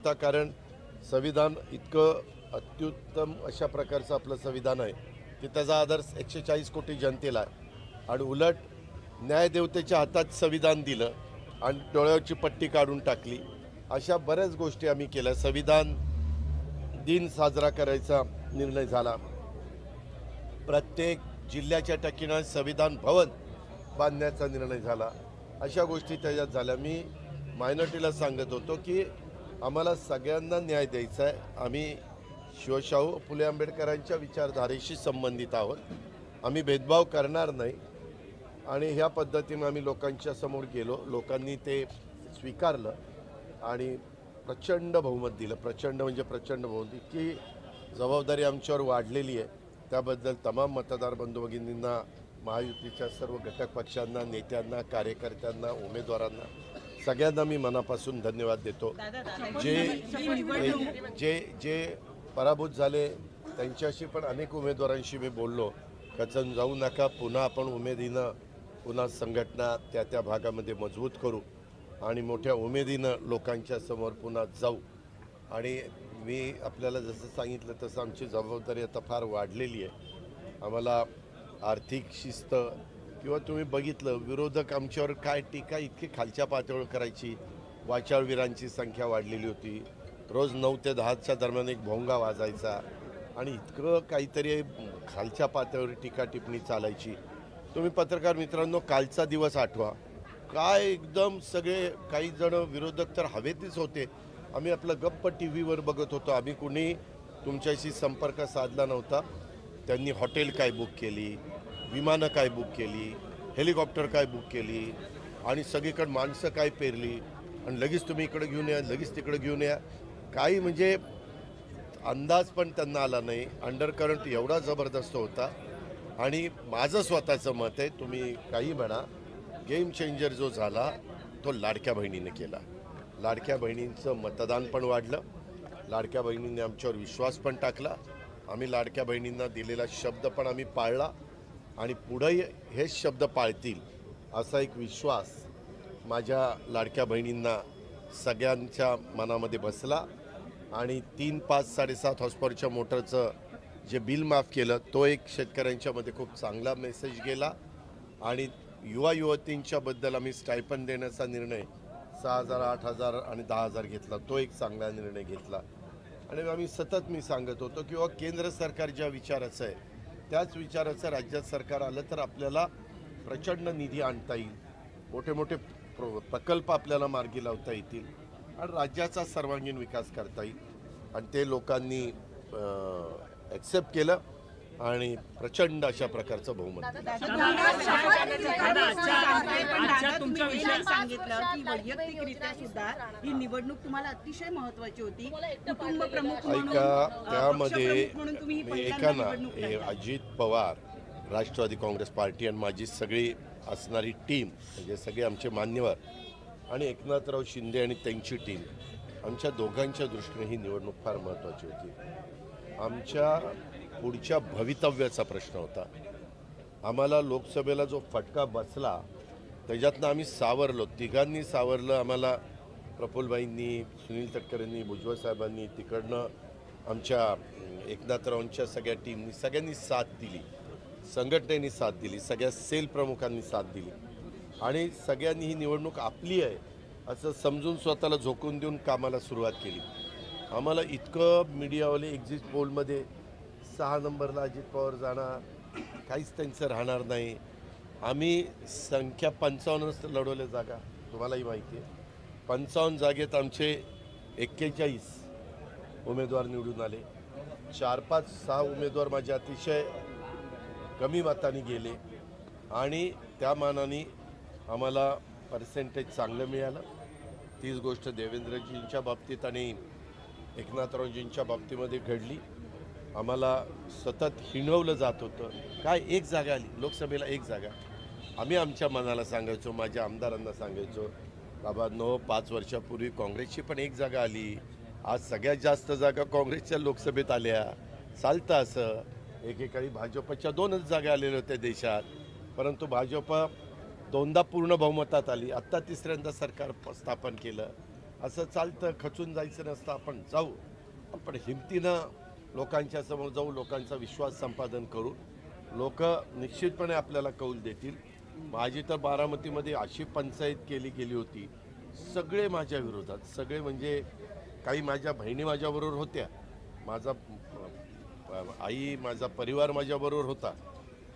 आता कारण संविधान इतकं अत्युत्तम अशा प्रकारचं आपलं संविधान आहे की त्याचा आदर एकशे चाळीस कोटी जनतेला आहे आणि उलट न्यायदेवतेच्या हातात संविधान दिलं आणि डोळ्यावरची पट्टी काढून टाकली. अशा बऱ्याच गोष्टी आम्ही केल्या. संविधान दिन साजरा करायचा निर्णय झाला. प्रत्येक जिल्ह्याच्या टक्कीनं संविधान भवन बांधण्याचा निर्णय झाला. अशा गोष्टी त्याच्यात झाल्या. मी मायनॉरिटीला सांगत होतो की आम्हाला सगळ्यांना न्याय द्यायचा आहे. आम्ही शिवशाहू फुले आंबेडकरांच्या विचारधारेशी संबंधित आहोत. आम्ही भेदभाव करणार नाही. आणि ह्या पद्धतीनं आम्ही लोकांच्या समोर गेलो. लोकांनी ते स्वीकारलं आणि प्रचंड बहुमत दिलं. प्रचंड म्हणजे प्रचंड बहुमत. इतकी जबाबदारी आमच्यावर वाढलेली आहे. त्याबद्दल तमाम मतदार बंधू भगिनींना महायुतीच्या सर्व घटक पक्षांना नेत्यांना कार्यकर्त्यांना उमेदवारांना सगळ्यांना मी मनापासून धन्यवाद देतो. जे जे- जे पराभूत झाले त्यांच्याशी पण अनेक उमेदवारांशी मी बोललो. कचन जाऊ नका पुन्हा आपण उमेदीनं पुन्हा संघटना त्या त्या भागामध्ये मजबूत करू आणि मोठ्या उमेदीनं लोकांच्या समोर पुन्हा जाऊ. आणि मी आपल्याला जसं सांगितलं तसं आमची जबाबदारी आता फार वाढलेली आहे. आम्हाला आर्थिक शिस्त किंवा तुम्ही बघितलं विरोधक आमच्यावर काय टीका इतकी खालच्या पातळीवर करायची? वाचाळवीरांची संख्या वाढलेली होती. रोज नऊ ते दहाच्या दरम्यान एक भोंगा वाजायचा आणि इतकं काहीतरी खालच्या पातळीवर टीका टिप्पणी चालायची. तुम्ही पत्रकार मित्रांनो कालचा दिवस आठवा. काय एकदम सगळे काही जण विरोधक तर हवेतच होते. आम्ही आपलं गप्प टी व्हीवर बघत होतो. आम्ही कुणी तुमच्याशी संपर्क साधला नव्हता. त्यांनी हॉटेल काय बुक केली? विमानं काय बुक केली हेलिकॉप्टर काय बुक केली आणि सगळीकडे माणसं काय पेरली आणि लगेच तुम्ही इकडे घेऊन या लगेच तिकडे घेऊन या. काही म्हणजे अंदाज पण त्यांना आला नाही. अंडर करंट एवढा जबरदस्त होता. आणि माझं स्वतःचं मत आहे तुम्ही काही म्हणा गेम चेंजर जो झाला तो लाडक्या बहिणीने केला. लाडक्या बहिणींचं मतदान पण वाढलं. लाडक्या बहिणींनी आमच्यावर विश्वास पण टाकला. आम्ही लाडक्या बहिणींना दिलेला शब्द पण आम्ही पाळला. आणि पुढंही हेच शब्द पाळतील असा एक विश्वास माझ्या लाडक्या बहिणींना सगळ्यांच्या मनामध्ये बसला. आणि तीन पाच साडेसात हॉस्पॉरच्या मोटरचं जे बिल माफ केलं तो एक शेतकऱ्यांच्यामध्ये खूप चांगला मेसेज गेला. आणि युवा युवतींच्याबद्दल आम्ही स्टायपन देण्याचा निर्णय सहा हजार आठ हजार आणि दहा हजार घेतला. तो एक चांगला निर्णय घेतला. आणि आम्ही सतत मी सांगत होतो किंवा केंद्र सरकार ज्या विचाराचं आहे त्याच विचाराचं राज्यात सरकार आलं तर आपल्याला प्रचंड निधी आणता येईल. मोठे मोठे प्र प्रकल्प आपल्याला मार्गी लावता येतील. आणि राज्याचा सर्वांगीण विकास करता येईल. आणि ते लोकांनी ॲक्सेप्ट केलं. आणि प्रचंड अशा प्रकारचं बहुमत सांगितलं की वैयक्तिकरित्या सुद्धा ही निवडणूक तुम्हाला अतिशय महत्वाची होती कुटुंब प्रमुख म्हणून ऐका त्यामध्ये ही ऐका ना हे. अजित पवार राष्ट्रवादी काँग्रेस पार्टी आणि माझी सगळी असणारी टीम म्हणजे सगळे आमचे मान्यवर आणि एकनाथराव शिंदे आणि त्यांची टीम आमच्या दोघांच्या दृष्टीने ही निवडणूक फार महत्त्वाची होती आमच्या पुढच्या भवितव्याचा प्रश्न होता. आम्हाला लोकसभेला जो फटका बसला त्याच्यातनं आम्ही सावरलो. तिघांनी सावरलं आम्हाला. प्रफुल्लबाईंनी सुनील तटकरेंनी भुजबळ साहेबांनी तिकडनं आमच्या एकनाथरावांच्या सगळ्या टीमनी सगळ्यांनी साथ दिली. संघटनेनी साथ दिली. सगळ्या सेल प्रमुखांनी साथ दिली. आणि सगळ्यांनी ही निवडणूक आपली आहे असं समजून स्वतःला झोकून देऊन कामाला सुरुवात केली. आम्हाला इतकं मीडियावाले एक्झिट पोलमध्ये सहा नंबरला अजित पवार जाणार. काहीच त्यांचं राहणार नाही. आम्ही संख्या पंचावन्नच लढवल्या जागा. तुम्हालाही माहिती आहे. पंचावन्न जागेत आमचे एक्केचाळीस उमेदवार निवडून आले. चार पाच सहा उमेदवार माझे अतिशय कमी मताने गेले. आणि त्या मानाने आम्हाला पर्सेंटेज चांगलं मिळालं. तीच गोष्ट देवेंद्रजींच्या बाबतीत आणि एकनाथरावजींच्या बाबतीमध्ये घडली. आम्हाला सतत हिणवलं जात होतं. काय? एक जागा आली. लोकसभेला एक जागा. आम्ही आमच्या मनाला सांगायचो माझ्या आमदारांना सांगायचो बाबा नो पाच वर्षापूर्वी काँग्रेसची पण एक जागा आली. आज सगळ्यात जास्त जागा काँग्रेसच्या लोकसभेत आल्या. चालतं असं. एकेकाळी भाजपच्या दोनच जागा आलेल्या होत्या देशात. परंतु भाजप दोनदा पूर्ण बहुमतात आली. आत्ता तिसऱ्यांदा सरकार स्थापन केलं. असं चालतं. खचून जायचं नसतं. आपण जाऊ. पण हिमतीनं लोकांच्या समोर जाऊ लोकांचा विश्वास संपादन करू लोक निश्चितपणे आपल्याला कौल देतील. माझी तर बारामतीमध्ये अशी पंचायत केली गेली होती सगळे माझ्या विरोधात सगळे म्हणजे काही माझ्या बहिणी माझ्याबरोबर होत्या माझा आई माझा परिवार माझ्याबरोबर होता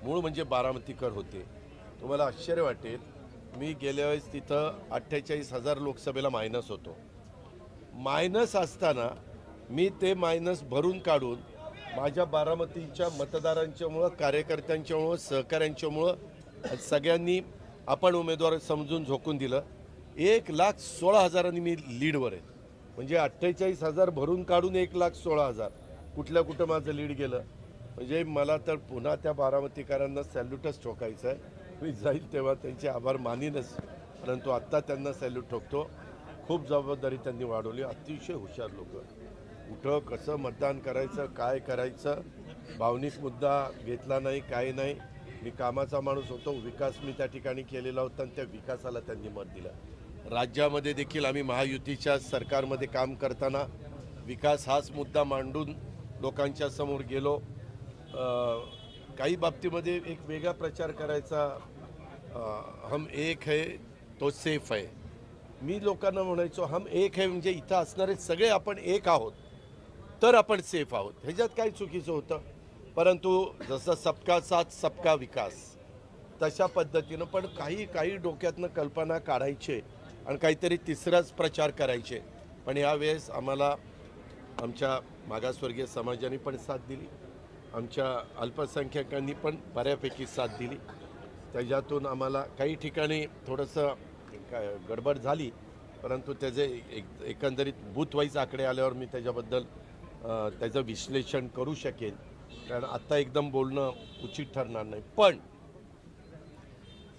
मूळ म्हणजे बारामतीकर होते. तुम्हाला आश्चर्य वाटेल मी गेल्या वेळेस तिथं अठ्ठेचाळीस हजार लोकसभेला मायनस होतो. मायनस असताना मी ते मायनस भरून काढून माझ्या बारामतीच्या मतदारांच्यामुळं कार्यकर्त्यांच्यामुळं सहकाऱ्यांच्यामुळं सगळ्यांनी आपण उमेदवार समजून झोकून दिलं. एक लाख सोळा हजारांनी मी लीडवर आहे. म्हणजे अठ्ठेचाळीस हजार भरून काढून एक लाख सोळा हजार. कुठल्या कुठं माझं लीड गेलं? म्हणजे मला तर पुन्हा त्या बारामतीकरांना सॅल्यूटच ठोकायचं आहे. मी जाईल तेव्हा त्यांचे आभार मानीनच. परंतु आत्ता त्यांना सॅल्यूट ठोकतो. खूप जबाबदारी त्यांनी वाढवली. अतिशय हुशार लोक. कुठं कसं मतदान करायचं काय करायचं भावनिक मुद्दा घेतला नाही काय नाही. मी कामाचा माणूस होतो विकास मी त्या ठिकाणी केलेला होता आणि त्या विकासाला त्यांनी मत दिलं. राज्यामध्ये देखील आम्ही महायुतीच्या सरकारमध्ये काम करताना विकास हाच मुद्दा मांडून लोकांच्या समोर गेलो. काही बाबतीमध्ये एक वेगळा प्रचार करायचा हम एक है तो सेफ आहे मी लोकांना म्हणायचो हम एक आहे म्हणजे इथं असणारे सगळे आपण एक आहोत. तर आपण सेफ आहोत. ह्याच्यात काही चुकीचं होतं? परंतु जसं सबका साथ सबका विकास तशा पद्धतीनं पण काही काही डोक्यातनं कल्पना काढायचे आणि काहीतरी तिसराच प्रचार करायचे. पण यावेळेस आम्हाला आमच्या मागासवर्गीय समाजाने पण साथ दिली. आमच्या अल्पसंख्याकांनी पण बऱ्यापैकी साथ दिली. त्याच्यातून आम्हाला काही ठिकाणी थोडंसं काय गडबड झाली परंतु त्याचे एक एकंदरीत बूथवाईज आकडे आल्यावर मी त्याच्याबद्दल त्याचं विश्लेषण करू शकेन कारण आत्ता एकदम बोलणं उचित ठरणार नाही. पण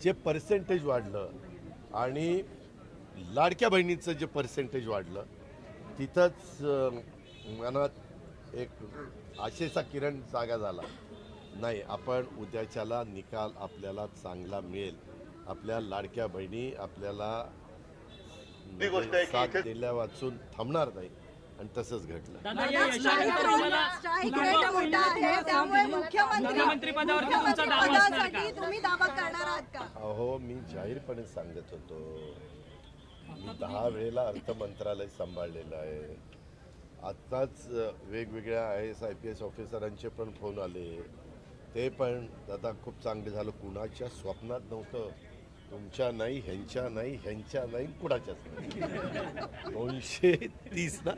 जे पर्सेंटेज वाढलं आणि लाडक्या बहिणीचं जे पर्सेंटेज वाढलं तिथंच मनात एक आशेचा किरण जागा झाला. नाही आपण उद्याच्याला निकाल आपल्याला चांगला मिळेल. आपल्या लाडक्या बहिणी आपल्याला साथ दिल्या वाचून थांबणार नाही. आणि तसंच घडलं. दादा या यशानंतर तुम्हाला स्ट्राईक पुन्हा रेट एकदा मोठा आहे त्यामुळे मुख्यमंत्री मुख्यमंत्री पदावरती तुमचा दावा असणार का? पदासाठी तुम्ही दावा करणार आहात का? अहो मी जाहीरपणे सांगत होतो. मी दहा वेळेला अर्थ मंत्रालय सांभाळलेलं आहे. आत्ताच अ, वेगवेगळ्या I S I P S ऑफिसरांचे पण फोन आले. ते पण दादा खूप चांगले झालं. कुणाच्या स्वप्नात नव्हतं. तुमच्या नाही ह्यांच्या नाही ह्यांच्या नाही कुणाच्याच नाही. दोनशे तीस ना?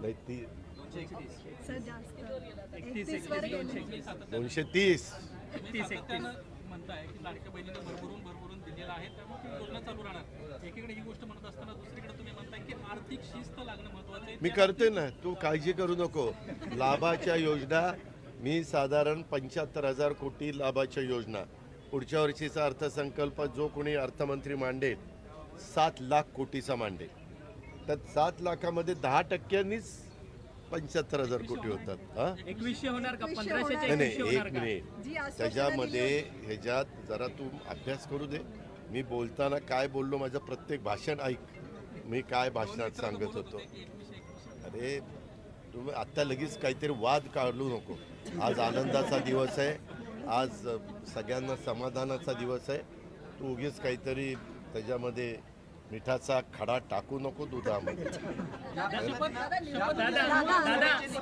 नाही ती. दोनशे तीस तीस. एकतीस म्हणताय की लाडक्या बहिणीने भरभरून भरभरून दिलेला आहे. त्यामुळे ती योजना चालू राहणार. एकीकडे ही गोष्ट म्हणत असताना दुसरीकडे तुम्ही म्हणताय की आर्थिक शिस्त लागणं महत्वाचं आहे. मी करते ना. तू काळजी करू नको. लाभाच्या योजना मी साधारण पंच्याहत्तर हजार कोटी लाभाच्या योजना. पुढच्या वर्षीचा अर्थसंकल्प जो कोणी अर्थमंत्री मांडेल सात लाख कोटीचा मांडेल. तर सात लाखामध्ये दहा टक्क्यांनीच पंच्याहत्तर हजार कोटी होतात हा? एकवीसशे होणार का? होणार. नाही नाही एक का? मिनिट. त्याच्यामध्ये ह्याच्यात जरा तू अभ्यास करू दे. मी बोलताना काय बोललो माझं प्रत्येक भाषण ऐक. मी काय भाषणात सांगत होतो. अरे तुम्ही आत्ता लगेच काहीतरी वाद काढू नको. आज आनंदाचा दिवस आहे. आज सगळ्यांना समाधानाचा दिवस आहे. तू उगीच काहीतरी त्याच्यामध्ये मिठाचा खडा टाकू नको दुधामध्ये. दादा दादा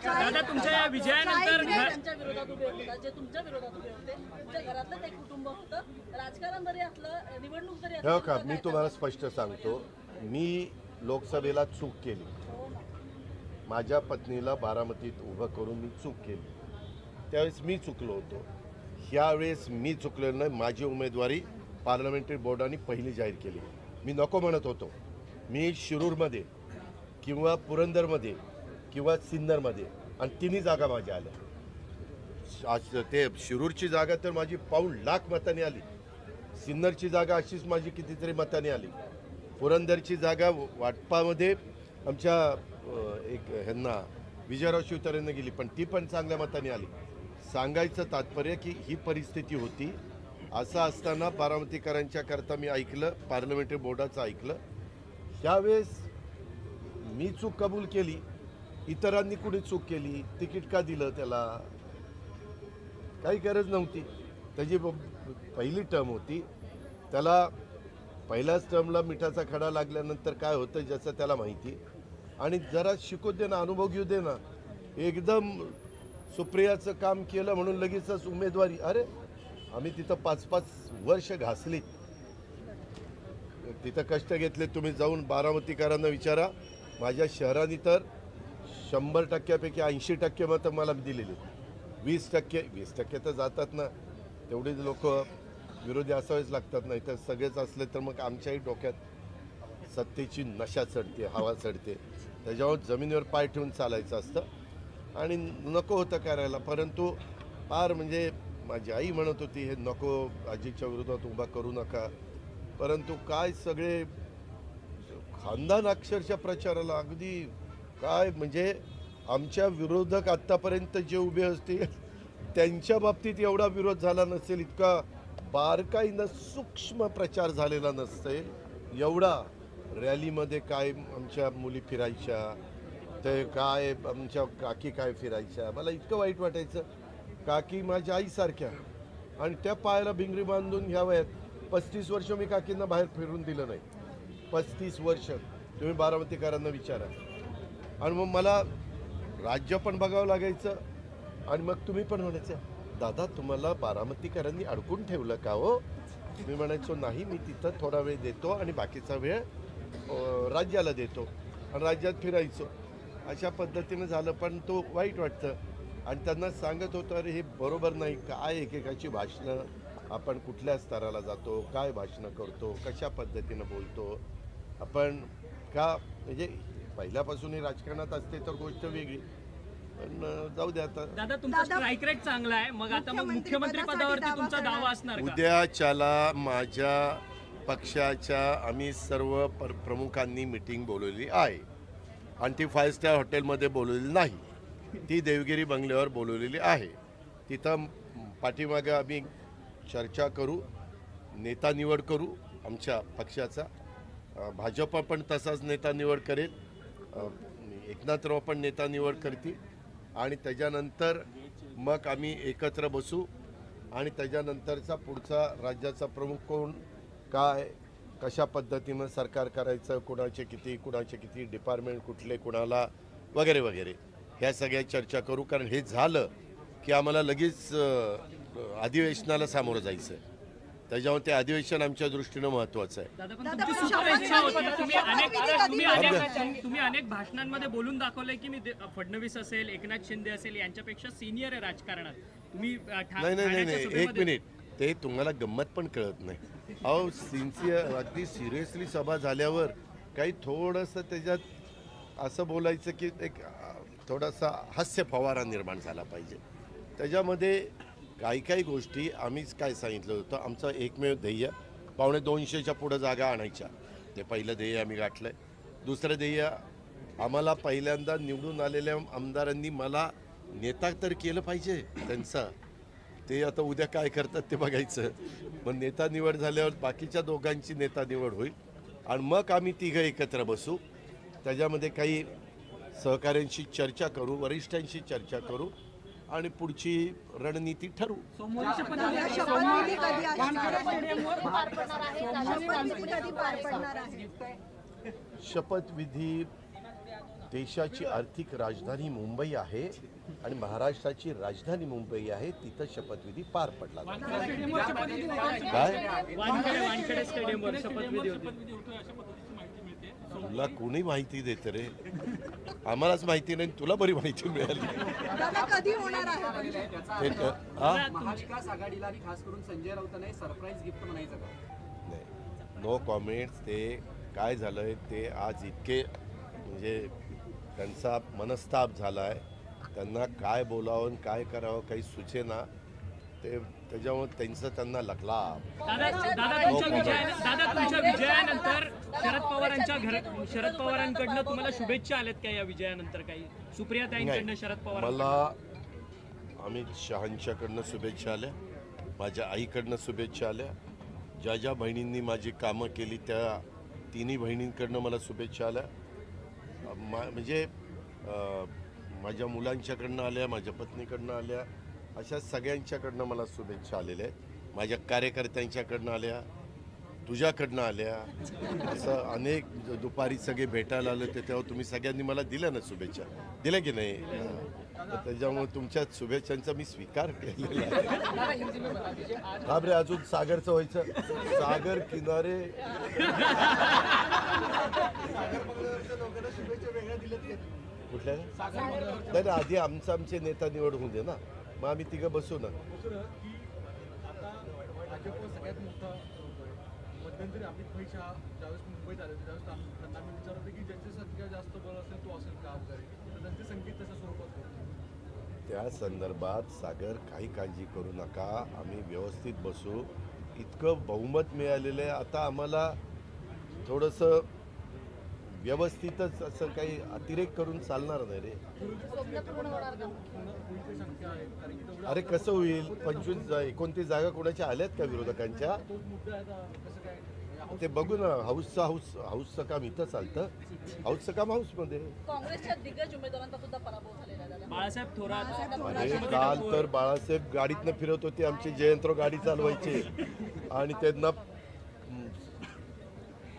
दादा तुमच्या या विजयानंतर घ- त्यांच्या विरोधात उभे होते. जे तुमच्या विरोधात उभे होते तुमच्या घरातलं ते कुटुंब होतं. राजकारण जरी असलं निवडणूक जरी हो असली का मी तुम्हाला स्पष्ट सांगतो. मी लोकसभेला चूक केली. माझ्या पत्नीला बारामतीत उभं करून मी चूक केली. त्यावेळेस मी चुकलो होतो. ह्यावेळेस मी चुकलेलो नाही माझी उमेदवारी पार्लमेंटरी बोर्डाने पहिली जाहीर केली. मी नको म्हणत होतो. मी शिरूरमध्ये किंवा पुरंदरमध्ये किंवा सिन्नरमध्ये आणि तिन्ही जागा माझ्या आल्या. आज ते शिरूरची जागा तर माझी पाऊण लाख मताने आली. सिन्नरची जागा अशीच माझी कितीतरी मताने आली. पुरंदरची जागा वाटपामध्ये आमच्या एक ह्यांना विजयराव शिवतारेंना गेली पण ती पण चांगल्या मताने आली. सांगायचं तात्पर्य की ही परिस्थिती होती. असं असताना बारामतीकरांच्या करता मी ऐकलं पार्लमेंटरी बोर्डाचं ऐकलं. त्यावेळेस मी चूक कबूल केली. इतरांनी कुणी चूक केली तिकीट का दिलं त्याला? काही गरज नव्हती. त्याची ब- पहिली टर्म होती. त्याला पहिल्याच टर्मला मिठाचा खडा लागल्यानंतर काय होतं ज्याचं त्याला माहिती. आणि जरा शिकू दे ना अनुभव घेऊ दे ना. एकदम सुप्रियाचं काम केलं म्हणून लगेचच उमेदवारी. अरे आम्ही तिथं पाच पाच वर्ष घासली. तिथं कष्ट घेतले तुम्ही जाऊन बारामतीकरांना विचारा. माझ्या शहराने तर शंभर टक्क्यापैकी ऐंशी टक्के मतं मला दिलेली वीस टक्के वीस टक्के तर जातात ना. तेवढीच लोक विरोधी असावेच लागतात नाही तर सगळेच असले तर मग आमच्याही डोक्यात सत्तेची नशा चढते हवा चढते. त्याच्यावर जमिनीवर पाय ठेवून चालायचं असतं. आणि नको होतं करायला. परंतु फार म्हणजे माझी आई म्हणत होती हे नको आजीच्या विरोधात उभा करू नका. परंतु काय सगळे खानदान अक्षरशः प्रचाराला अगदी काय म्हणजे आमच्या विरोधक आत्तापर्यंत जे उभे असतील त्यांच्या बाबतीत एवढा विरोध झाला नसेल इतका बारकाईनं सूक्ष्म प्रचार झालेला नसेल एवढा रॅलीमध्ये काय आमच्या मुली फिरायच्या ते काय आमच्या काकी काय फिरायच्या? मला इतकं वाईट वाटायचं. काकी माझ्या आईसारख्या. आणि त्या पायाला भिंगरी बांधून घ्याव्यात पस्तीस वर्ष मी काकींना बाहेर फिरून दिलं नाही. पस्तीस वर्ष. तुम्ही बारामतीकरांना विचारा. आणि मग मला राज्य पण बघावं लागायचं. आणि मग तुम्ही पण म्हणायचं दादा तुम्हाला बारामतीकरांनी अडकून ठेवलं का हो? मी म्हणायचो नाही मी तिथं थोडा वेळ देतो आणि बाकीचा वेळ राज्याला देतो. आणि राज्यात फिरायचो. अशा पद्धतीनं झालं पण तो वाईट वाटतं. आणि त्यांना सांगत होतो अरे हे बरोबर नाही. काय एकेकाची भाषणं आपण कुठल्या स्तराला जातो? काय भाषणं करतो? कशा पद्धतीनं बोलतो? आपण का म्हणजे पहिल्यापासूनही राजकारणात असते तर गोष्ट वेगळी. पण जाऊ दे आता. दादा तुमचा स्ट्राईक रेट चांगला आहे. मग आता मग मुख्यमंत्री पदावरती तुमचा दावा असणार का? उद्याच्याला माझ्या पक्षाच्या आम्ही सर्व पर प्रमुखांनी मिटिंग बोलवली आहे. आणि ती फाय स्टार हॉटेलमध्ये बोलवलेली नाही. ती देवगिरी बंगल्यावर बोलवलेली आहे. तिथं पाठीमागे आम्ही चर्चा करू नेता निवड करू आमच्या पक्षाचा. भाजप पण तसाच नेता निवड करेल. एकनाथराव पण नेता निवड करतील. आणि त्याच्यानंतर मग आम्ही एकत्र बसू. आणि त्याच्यानंतरचा पुढचा राज्याचा प्रमुख कोण काय कशा पद्धतीनं सरकार करायचं कुणाचे किती कुणाचे किती डिपार्टमेंट कुठले कुणाला वगैरे वगैरे. ह्या सगळ्या चर्चा करू कारण हे झालं की आम्हाला लगेच अधिवेशनाला सामोरं जायचं आहे त्याच्यामुळे ते अधिवेशन आमच्या दृष्टीनं महत्त्वाचं आहे. तुम्ही अनेक भाषणांमध्ये बोलून दाखवलंय की मी फडणवीस असेल एकनाथ शिंदे असेल यांच्यापेक्षा सिनियर आहे राजकारणात. तुम्ही नाही नाही नाही एक मिनिट. ते तुम्हाला गंमत पण कळत नाही. अहो सिन्सिअर अगदी सिरियसली सभा झाल्यावर काही थोडंसं त्याच्यात असं बोलायचं की एक थोडासा हास्य फवारा निर्माण झाला पाहिजे. त्याच्यामध्ये काही काही गोष्टी आम्हीच काय सांगितलं होतं आमचं एकमेव ध्येय पावणे दोनशेच्या पुढं जागा आणायच्या. ते पहिलं ध्येय आम्ही गाठलं आहे दुसरं ध्येय आम्हाला पहिल्यांदा निवडून आलेल्या आमदारांनी मला नेता तर केलं पाहिजे त्यांचा. ते आता उद्या काय करतात ते बघायचं. मग नेता निवड झाल्यावर बाकीच्या दोघांची नेता निवड होईल. आणि मग आम्ही तिघं एकत्र बसू. त्याच्यामध्ये काही सहकाऱ्यांशी चर्चा करू वरिष्ठांशी चर्चा करू आणि पुढची रणनीती ठरवू. दादा, शपथविधी देशाची आर्थिक राजधानी मुंबई आहे आणि महाराष्ट्राची राजधानी मुंबई आहे तिथं शपथविधी पार पडला. काय? वानखेडे वानखेडे स्टेडियमवर शपथविधी होती. शपथविधी होतोय अशा पद्धतीची माहिती मिळते तुला कोणी माहिती देत रे? आम्हालाच माहिती नाही तुला बरी माहिती मिळाली. दादा कधी होणार आहे? ते क- हा? महाविकास आघाडीला आणि खास करून संजय राऊतांना सरप्राईज गिफ्ट म्हणायचं का? नाही. नो कॉमेंट्स ते काय झालंय ते आज इतके म्हणजे त्यांचा मनस्ताप झाला आहे त्यांना काय बोलावं काय करावं काही सुचेना ते त्याच्यामुळे त्यांचं त्यांना लागला. दादा दादा तुमच्या विजया दादा तुमच्या विजयानंतर शरद पवारांच्या घर शरद पवारांकडनं तुम्हाला शुभेच्छा आल्यात का या विजयानंतर काही? सुप्रिया ताईंकडनं शरद पवार मला अमित शहांच्याकडनं शुभेच्छा आल्या. माझ्या आईकडनं शुभेच्छा आल्या. ज्या ज्या बहिणींनी माझी कामं केली त्या तिन्ही बहिणींकडनं मला शुभेच्छा आल्या. मा म्हणजे माझ्या मुलांच्याकडनं आल्या माझ्या पत्नीकडनं आल्या अशा सगळ्यांच्याकडनं मला शुभेच्छा आलेल्या आहेत. माझ्या कार्यकर्त्यांच्याकडनं आल्या तुझ्याकडनं आल्या. असं अनेक दुपारी सगळे भेटायला आले ते तेव्हा तुम्ही सगळ्यांनी मला दिल्या ना शुभेच्छा. दिल्या की नाही? त्याच्यामुळे तुमच्या शुभेच्छांचा मी स्वीकार केलेला आहे. हा अजून सागरचं व्हायचं. सागर किनारे. कुठल्या? नाही आधी आमचं आमचे नेता निवड होऊ दे ना. मग आम्ही तिघं बसू ना दुसरं की आता भाजप सगळ्यात मोठं मध्यंतरी अमित भाई शहा ज्यावेळेस मुंबईत आले होते त्यावेळेस त्यांना मी विचारलं होतं की ज्याची संख्या जास्त बळ असेल तो असेल का वगैरे तर त्यांचे संगीत तशा स्वरूपात होतं. त्या संदर्भात सागर काही काळजी करू नका. आम्ही व्यवस्थित बसू. इतकं बहुमत मिळालेलं आहे. आता आम्हाला थोडंसं व्यवस्थितच असं काही अतिरेक करून चालणार नाही रे. अरे कसं होईल? पंचवीस एकोणतीस जागा कोणाच्या आल्यात का विरोधकांच्या? ते बघू ना हाऊसचं हाऊस हाऊसचं काम इथं चालतं. हाऊसचं काम हाऊसमध्ये. काँग्रेसच्या दिग्गज उमेदवारांचा सुद्धा पराभव झालेला आहे दादा. बाळासाहेब थोरात. अरे काल तर बाळासाहेब गाडीतनं फिरत होते आमचे जयंतराव गाडी चालवायचे. आणि त्यांना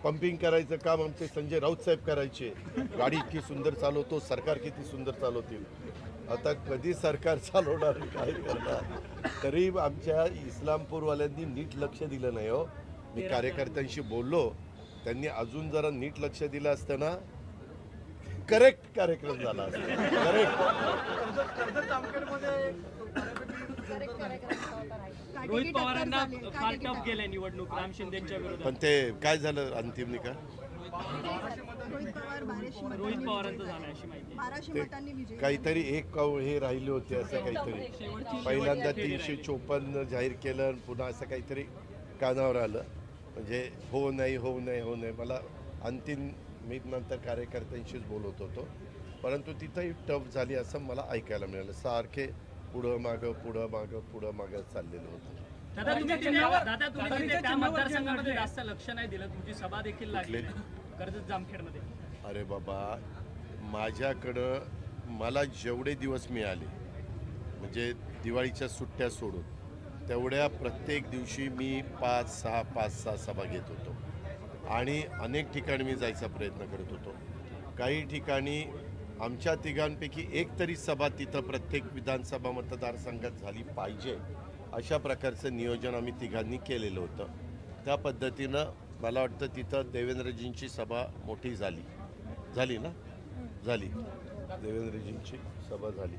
पंपिंग करायचं काम आमचे संजय राऊत साहेब करायचे. गाडी इतकी सुंदर चालवतो सरकार किती सुंदर चालवतील. आता कधी सरकार चालवणार काय करणार? तरी आमच्या इस्लामपूरवाल्यांनी नीट लक्ष दिलं नाही हो. मी कार्यकर्त्यांशी बोललो त्यांनी अजून जरा नीट लक्ष दिलं असतं ना करेक्ट कार्यक्रम झाला असता. करेक्ट रोहित पवारांना फार टफ गेलंय निवडणूक राम शिंदेच्या विरोधात. पण ते काय झालं अंतिम निकाल? रोहित पवारांचा झाला अशी माहिती. ते काहीतरी एक काऊ हे राहिले होते असं काहीतरी. पहिल्यांदा तीनशे चोपन्न जाहीर केलं आणि पुन्हा असं काहीतरी कानावर आलं. म्हणजे हो नाही हो नाही हो नाही. मला अंतिम मी नंतर कार्यकर्त्यांशीच बोलत होतो. परंतु तिथंही टफ झाली असं मला ऐकायला मिळालं. सारखे पुढं मागं पुढं मागं पुढं मागं चाललेलं होतं. दादा तुम्ही तिथे- दादा तुम्ही तिथे त्या मतदारसंघामध्ये जास्त लक्ष नाही दिलं. तुमची सभा देखील लागली. कर्जत जामखेडमध्ये. अरे बाबा माझ्याकडं मला जेवढे दिवस मिळाले म्हणजे दिवाळीच्या सुट्ट्या सोडून तेवढ्या प्रत्येक दिवशी मी पाच सहा पाच सहा सभा घेत होतो. आणि अनेक ठिकाणी मी जायचा प्रयत्न करत होतो. काही ठिकाणी आमच्या तिघांपैकी एक तरी सभा तिथं प्रत्येक विधानसभा मतदारसंघात झाली पाहिजे अशा प्रकारचं नियोजन आम्ही तिघांनी केलेलं होतं. त्या पद्धतीनं मला वाटतं तिथं देवेंद्रजींची सभा मोठी झाली. झाली ना? झाली. देवेंद्र जी सभा झाली.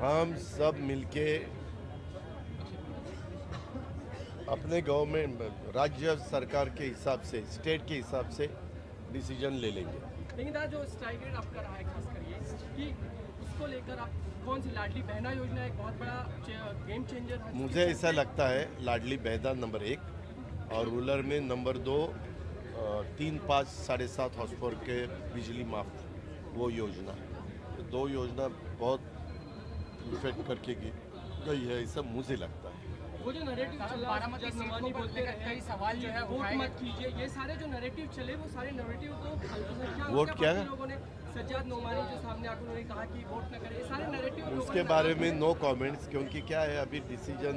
हम सब मिल के अपने गवर्नमेंट राज्य सरकार के हिसाब से स्टेट के हिसाब से डिसीज़न ले लेंगे। लेकिन जो स्ट्राइक रेट आपका रहा है खास करिए कि उसको लेकर आप कौन सी लाडली बहना योजना एक बहुत बड़ा गेम चेंजर है? मुझे ऐसा लगता है, लाडली बहना नंबर एक और रूलर में नंबर दो तीन पाँच साढ़े सात हॉस्पोर के बिजली माफ़, वो योजना। दो योजना बहुत इफ़ेक्ट करके गई है, ऐसा मुझे लगता है। वो जो नैरेटिव चला बोलते रहे कई सवाल जो है वोट मत कीजिए। ये सारे जो नैरेटिव चले वो सारे नैरेटिव को वोट क्या है? लोगों ने सज्जाद नोमानी जो सामने आकर उन्होंने कहा कि वोट न करें ये सारे नैरेटिव उसके बारे में नो कमेंट्स क्योंकि क्या है अभी डिसीज़न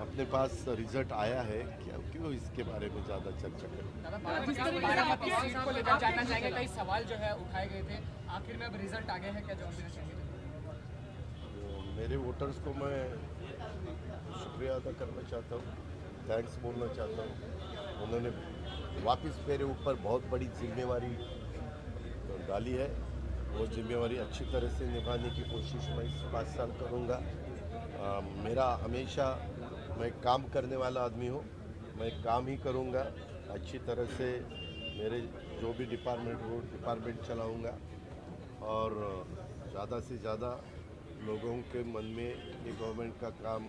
अपने पास रिज़ल्ट आया है क्या क्यों इसके बारे में ज़्यादा चर्चा करें? कई सवाल जो है उठाए गए थे। आखिर में अब रिज़ल्ट आ गया है क्या जवाब देना चाहेंगे? मेरे वोटर्स को मैं शुक्रिया अदा करना चाहता हूँ। थैंक्स बोलना चाहता हूँ। उन्होंने वापस मेरे ऊपर बहुत बड़ी जिम्मेवारी डाली है। वो जिम्मेवारी अच्छी तरह से निभाने की कोशिश मैं इस पाँच साल करूँगा। मेरा हमेशा मैं काम करने वाला आदमी हूँ। मैं काम ही करूँगा। अच्छी तरह से मेरे जो भी डिपार्टमेंट हो डिपार्टमेंट चलाऊँगा। और ज़्यादा से ज़्यादा लोगों के मन में ये गवर्नमेंट का काम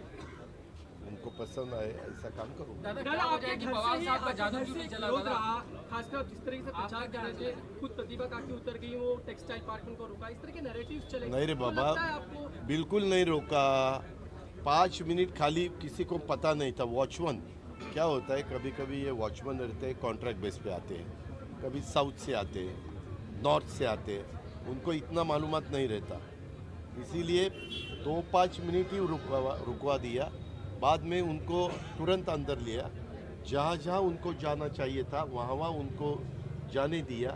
उनको पसंद आए ऐसा काम करो। दादा क्या क्या आपके जाएगी? घर पवार साहब का जादू क्यों नहीं चला रहा खासकर जिस तरीके से प्रचार कर रहे थे खुद प्रतिभा काकी उतर गई वो टेक्सटाइल पार्क उनको रुका। इस तरह के नैरेटिव चले नहीं रे तो बाबा बिल्कुल नहीं रोका। पाँच मिनट खाली किसी को पता नहीं था वॉचमैन क्या होता है कभी कभी ये वॉचमैन रहते हैं कॉन्ट्रैक्ट बेस पे आते हैं। कभी साउथ से आते हैं नॉर्थ से आते हैं। उनको इतना मालूम नहीं रहता। इसीलिए दो पाँच मिनट ही रुकवा रुकवा दिया। बाद में उनको तुरंत अंदर लिया। जहाँ जहाँ उनको जाना चाहिए था वहाँ वहाँ उनको जाने दिया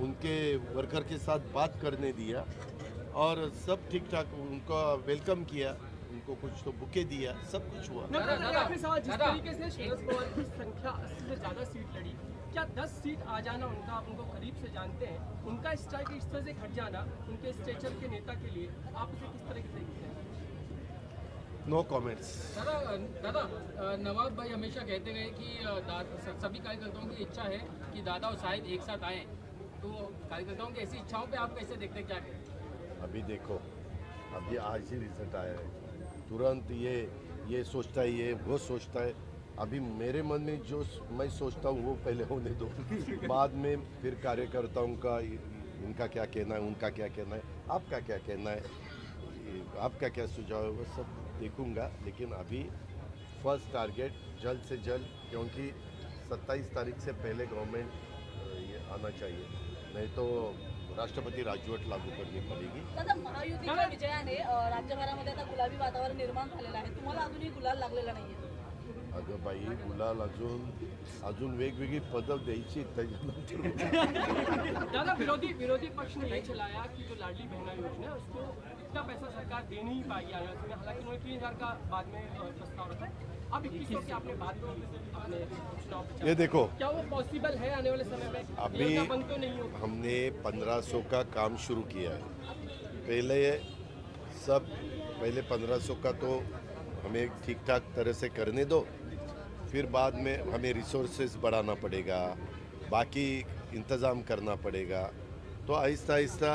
उनके वर्कर के साथ बात करने दिया और सब ठीक ठाक उनको वेलकम किया उनको कुछ तो बुके दिया सब कुछ हुआ। दादा, सवाल जिस दादा। तरीके से शरद पवार की संख्या अस्सी से ज़्यादा सीट लड़ी। क्या 10 सीट आ जाना उनका आप उनको करीब से जानते हैं? उनका स्ट्राइक इस तरह से घट जाना उनके स्टेचर के नेता के लिए आप उसे किस तरह से देखते हैं? नो कमेंट्स दादा दादा नवाब भाई हमेशा कहते रहे कि सभी कार्यकर्ताओं की इच्छा है कि दादा और शाहिद एक साथ आएँ। तो कार्यकर्ताओं की ऐसी इच्छाओं पे आप कैसे देखते क्या कहते अभी देखो अभी आज ही रिज़ल्ट आया है। तुरंत ये ये सोचता है ये वो सोचता है। अभी मेरे मन में जो मैं सोचता हूँ वो पहले होने दो। बाद में फिर कार्यकर्ताओं का इनका क्या कहना है उनका क्या कहना है आपका क्या कहना है? ये आपका क्या सुझाव है वो सब देखूँगा लेकिन अभी फ़र्स्ट टारगेट जल्द से जल्द क्योंकि 27 तारीख से पहले गवर्नमेंट ये आना चाहिए। नहीं तो राष्ट्रपती राजवट लागू करनी पड़ेगी। दादा महायुतीच्या विजयाने राज्यभरामध्ये आता गुलाबी वातावरण निर्माण झालेलं आहे. तुम्हाला अजूनही गुलाल लागलेला नाहीये. अगं बाई गुलाल अजून अजून वेगवेगळी पदं द्यायची त्याच्यानंतर दादा विरोधी विरोधी पक्ष ने ये चलाया कि जो लाडली बहना योजना है उसको इतना पैसा सरकार दे नहीं आने समय हालाँकि उन्होंने तीन हज़ार का बाद में प्रस्ताव रखा अब इक्कीस आपने ये देखो। क्या वो पॉसिबल है आने वाले समय में? अभी तो नहीं होगी हमने 1500 का काम शुरू किया है। पहले सब पहले 1500 का तो हमें ठीक ठाक तरह से करने दो फिर बाद में हमें रिसोर्सेज बढ़ाना पड़ेगा बाकी इंतज़ाम करना पड़ेगा। तो आहिस्ता आहिस्ता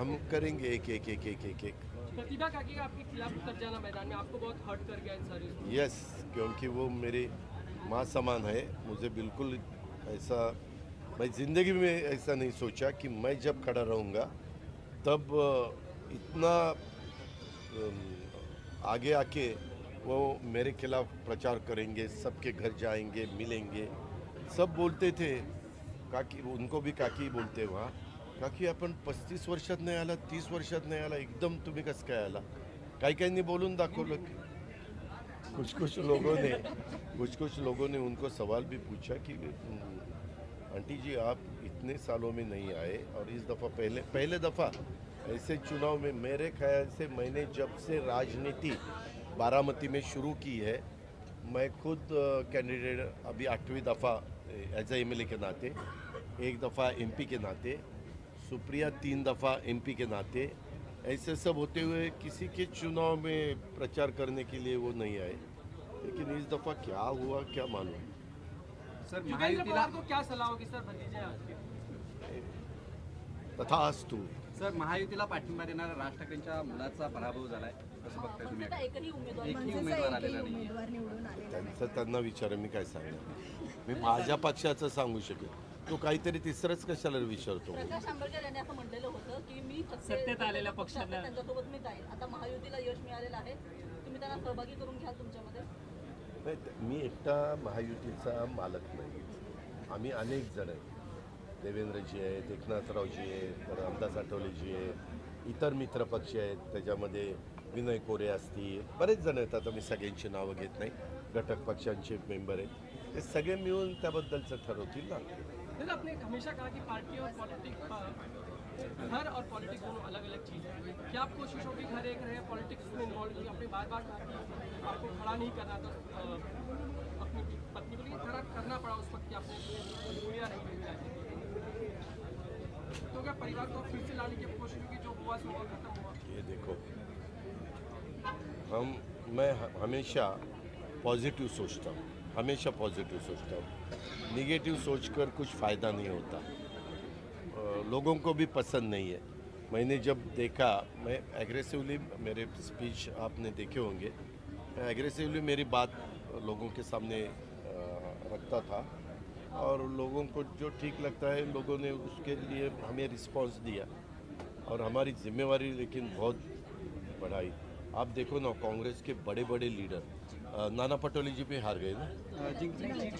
हम करेंगे एक एक एक एक एक एक। प्रतिभा काकी का आपके खिलाफ उतर जाना मैदान में आपको बहुत हर्ट कर गया इन सारी यस क्योंकि वो मेरे माँ समान है। मुझे बिल्कुल ऐसा मैं ज़िंदगी में ऐसा नहीं सोचा कि मैं जब खड़ा रहूँगा तब इतना आगे आके वो मेरे खिलाफ प्रचार करेंगे सबके घर जाएँगे मिलेंगे। सब बोलते थे काकी उनको भी काकी बोलते वहाँ। काकी आपण पस्तीस वर्षात नाही आला तीस वर्षात नाही आला एकदम तुम्ही कसं काय आला? काही काहींनी बोलून दाखवलं की. कुछ कुछ लोगों ने कुछ कुछ लोगों ने उनको सवाल भी पूछा कि "हम्म, आंटी जी आप इतने सालों में नहीं आए और इस दफ़ा पहले पहले दफ़ा ऐसे चुनाव में मेरे ख्याल से मैंने जब से राजनीति बारामती में शुरू की है मैं खुद कैंडिडेट अभी आठवीं दफ़ा एज ए एम के नाते एक दफ़ा एमपी के नाते सुप्रिया तीन दफ़ा एमपी के नाते ऐसे सब होते हुए किसी के चुनाव में प्रचार करने के लिए वो नहीं आए। लेकिन इस दफ़ा क्या हुआ क्या मालूम? सर को क्या सलाह होगी सर भतीजे आपके तथास्तु। सर महायुतीला पाठिंबा देणाऱ्या राज ठाकरेंच्या मुलाचा पराभव झालाय कसं बघताय तुम्ही एकही उमेदवार आलेला नाही त्यांचं त्यांना विचार मी काय सांगणार? मी माझ्या पक्षाचं सांगू शकेल तो काहीतरी तिसरंच कशाला विचारतो? प्रकाश आंबेडकर यांनी असं म्हटलेलं होतं की मी सत्तेत आलेल्या त्यांच्यासोबत मी जाईल आता महायुतीला यश मिळालेलं आहे. तुम्ही त्यांना सहभागी करून घ्याल तुमच्यामध्ये? नाही त- मी एकटा महायुतीचा मालक नाही. आम्ही अनेक जण आहेत. देवेंद्रजी आहेत एकनाथरावजी आहेत रामदास आठवलेजी आहेत इतर मित्रपक्ष आहेत. त्याच्यामध्ये विनय कोरे असतील. बरेच जण आहेत. आता मी सगळ्यांची नावं घेत नाही. घटक पक्षांचे मेंबर आहेत. ते सगळे मिळून त्याबद्दलचं ठरवतील ना. सर आपने हमेशा कहा कि पार्टी और पॉलिटिक्स घर और पॉलिटिक्स दोनों अलग अलग चीज़ है। क्या आप कोशिश होगी घर एक रहे, पॉलिटिक्स में इन्वॉल्व आपने बार बार कहा कि आपको खड़ा नहीं करना था अपनी पत्नी को खड़ा करना पड़ा उस वक्त नहीं तो क्या परिवार को फिर से लाने की कोशिश होगी? जो हुआ, सो खत्म हुआ। ये देखो, हम, मैं हमेशा पॉजिटिव सोचता हूँ। हमेशा पॉजिटिव सोचता हूँ। निगेटिव सोचकर कुछ फ़ायदा नहीं होता। लोगों को भी पसंद नहीं है। मैंने जब देखा, मैं एग्रेसिवली मेरे स्पीच आपने देखे होंगे। एग्रेसिवली मेरी बात लोगों के सामने रखता था और लोगों को जो ठीक लगता है, लोगों ने उसके लिए हमें रिस्पांस दिया और हमारी जिम्मेवारी लेकिन बहुत बढ़ाई। आप देखो ना, कांग्रेस के बड़े बड़े लीडर नाना पटोले जी भी हार गए ना जिंकले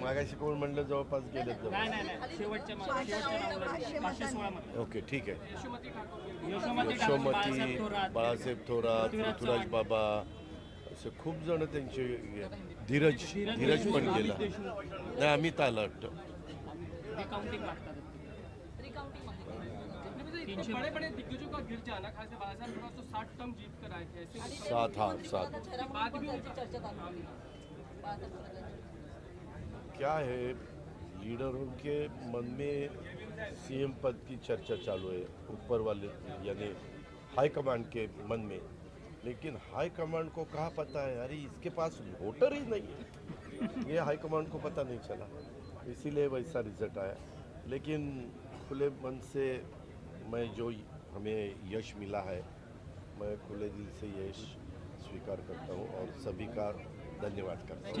मागाशी कोण म्हणलं जवळपास मत ओके ठीक आहे यशोमती ठाकूर, बाळासाहेब यशोमती थोरात, बाळासाहेब थोरात पृथ्वीराज. बाबा असे खूप जण त्यांचे धीरज धीरज पण गेला नाही अमित आला वाटतं बड़े बड़े दिग्गजों का गिर जाना खास बाला साहब थोड़ा तो साठ टर्म जीत कर आए थे सात हा सात। बाद भी उनकी थोरात. क्या है लीडरों के मन में सीएम पद की चर्चा चालू है ऊपर वाले यानी हाई कमांड के मन में? लेकिन हाई कमांड को कहाँ पता है? अरे इसके पास वोटर ही नहीं है। ये हाई कमांड को पता नहीं चला। इसीलिए वैसा रिज़ल्ट आया। लेकिन खुले मन से मैं जो हमें यश मिला है मैं खुले दिल से यश स्वीकार करता हूँ और सभी का धन्यवाद करता हूँ।